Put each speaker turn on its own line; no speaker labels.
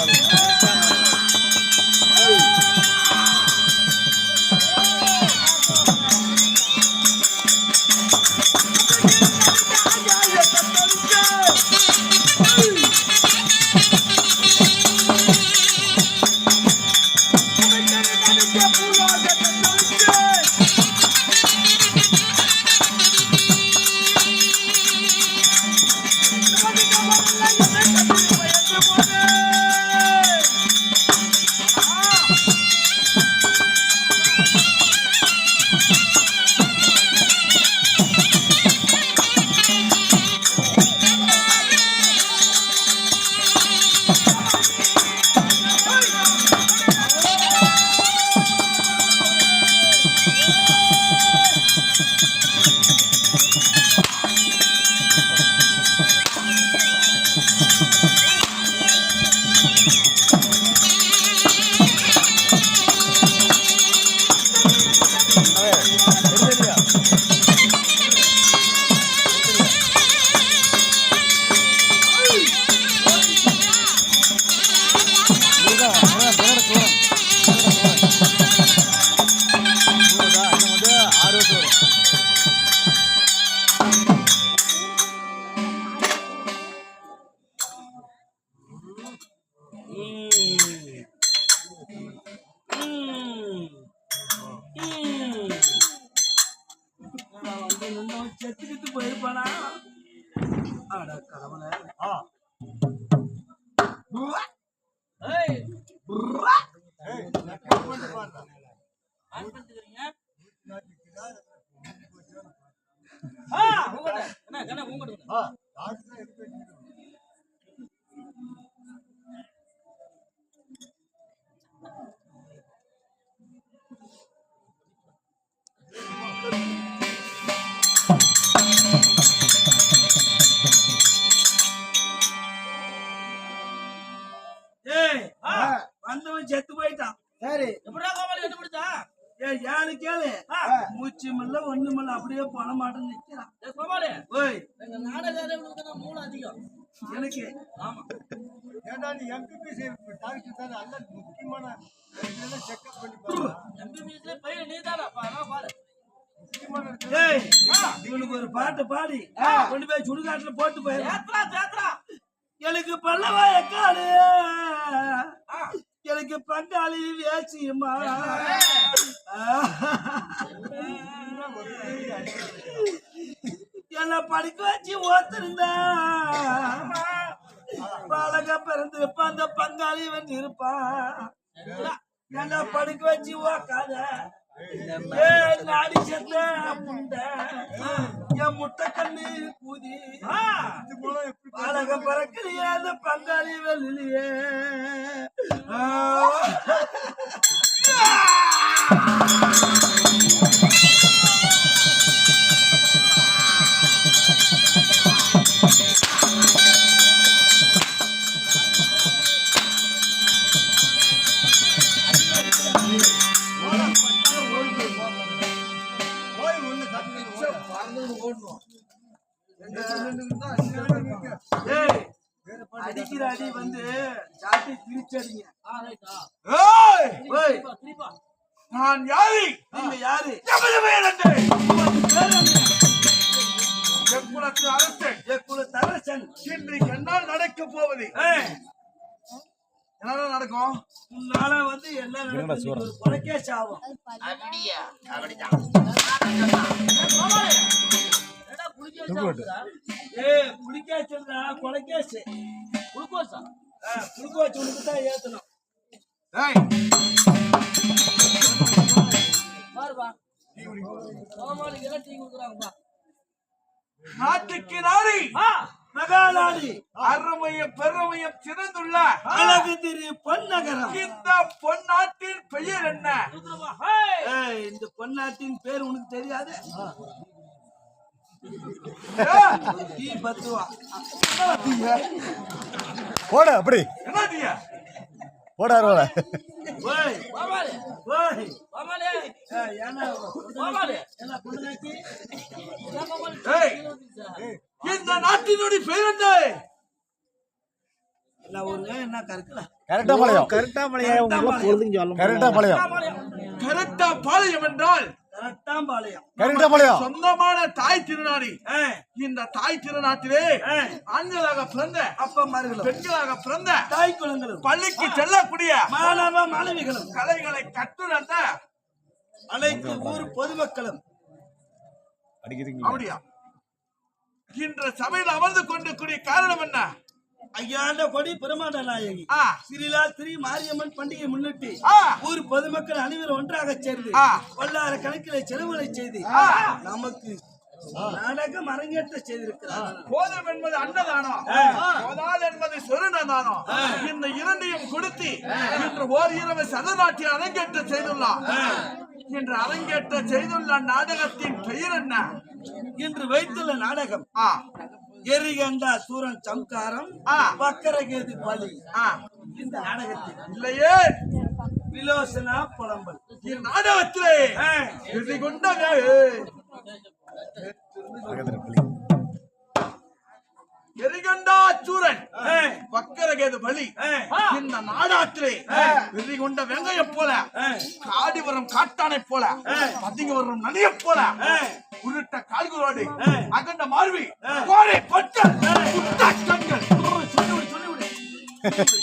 செத்துக்கிட்டு போயிருப்பானா அட கடவுளே ஏய். ஆ, அப்படியே போன மாட்டேன்னு நிக்கிறான் கோபாலி ஓய். எங்க நாடகாரங்களுக்கு மூளை அதிகம். எனக்கு. ஆமா.
நீ டாக்டர் தானே? அல்ல முக்கியமான செக்அப் பண்ணி பாரு.
எம்பிபிஎஸ்ல பையன் நீ தானா பாரு.
முக்கியமான
ஏய் இவனுக்கு ஒரு பாட்டு பாடி. கொண்டு போய் சுடுகாட்டுல போட்டு போய் சேத்ரா சேத்ரா எனக்கு பல்லவா எக்காடு? எனக்கு பங்காளி வேசியுமா என்ன படிக்க வச்சு ஓத்திருந்தா. பாலக பிறந்திருப்பா அந்த பங்காளி வந்து இருப்பான் என்ன படிக்க வச்சு ஓக்காத. நாடி செத்த புண்டை என் முட்டை கண்ணு கூதி. பாலக பறக்கலையே அந்த பங்காளி வெளியே
போய்
அடிக்கிற அடி வந்து சாட்டி திருச்சடிங்க
நான் யாரு?
நீங்க யாரு?
எக்குலத்து அரசன்.
ஏ குல தரசன்
இன்றைக்கு நடக்க போவது. என்ன நடக்கும்?
உன்னால வந்து என்ன நடக்கும் சாவும் ஏய் புளிக்காச்சுடா கொலைக்கேசு. குளுக்கோஸா குளுக்கோஸ் உனக்கு தான் ஏத்தணும். பாருப்பா. கோமாளிக்கு எல்லாம் டீ கொடுக்குறாங்கப்பா
நாட்டுக்கு நாடி!
மகாநாடி!
அருமையும் பெருமையும் சிறந்துள்ள
அழகு திரு பொன்னகரம்.
இந்த பொன்னாட்டின் பெயர் என்ன?
இந்த பொன்னாட்டின் பேர் உனக்கு தெரியாது?
போட அப்படி. போட
ஏய்,
இந்த நாட்டினுடைய பெயர் என்ன?
கரெக்டா மலையம்
கரெக்டா
பாளையம் என்றால்
கரட்டாம்பாளையம்
சொந்தமான தாய் திருநாடி. இந்த தாய் திருநாட்டிலே ஆண்களாக பிறந்த
அப்பமார்களும்
பெண்களாக பிறந்த
தாய் குலங்களும்.
பள்ளிக்கு செல்லக்கூடிய
மாணவ மாணவிகளும்.
கலைகளை கற்றுணர்ந்த
அனைத்து ஊர் பொதுமக்களும்.
அப்படியா? இன்று சபையில் அமர்ந்து கொண்டிருக்கூடிய காரணம் என்ன?
ஐயாண்ட கொடி பிரமாண்ட நாயகி. சிறிலா திரி மாரியம்மன் பண்டிகை முன்னிட்டு ஊர் பொதுமக்கள் அனைவரும் ஒன்றாக சேர்ந்து
ஆ.
பல்லாயிர கணக்கிலே செலவுகளை செய்து. நமக்கு நாடகம் அரங்கேற்ற செய்திருக்கிறார்.
போதம் என்பது அன்னதானம். போதால் என்பது சொருணதானம் இந்த இரண்டையும் கொடுத்து இன்று ஓர் இரவு சதநாட்டிய அரங்கேற்ற செய்துள்ளார். இன்று அரங்கேற்ற செய்துள்ள நாடகத்தின் பெயர் என்ன?
இன்று வைத்துள்ள நாடகம்
ஆ,
எரிகண்டா சூரன் சம்காரம். வக்கரகேது பலி. இந்த நாடகத்தில்
இல்லையே.
விலோசனா புலம்பல்.
இந்நாடகத்திலே
ஆ.
இது கொண்டவே எரிகண்டா சூரன்
ஆ.
வக்கரகேது பலி. இந்த நாடாத்திலே வெறி கொண்ட வெங்காயம் போல காடி வரும் காட்டானை போல பதுங்கி வரும் நதியை போல உருட்ட கால்களோடு அகண்ட மார்வி கோரை பட்ட சுத்த கண்கள்
சொல்லிவிடு
முட்ட கண்களோடு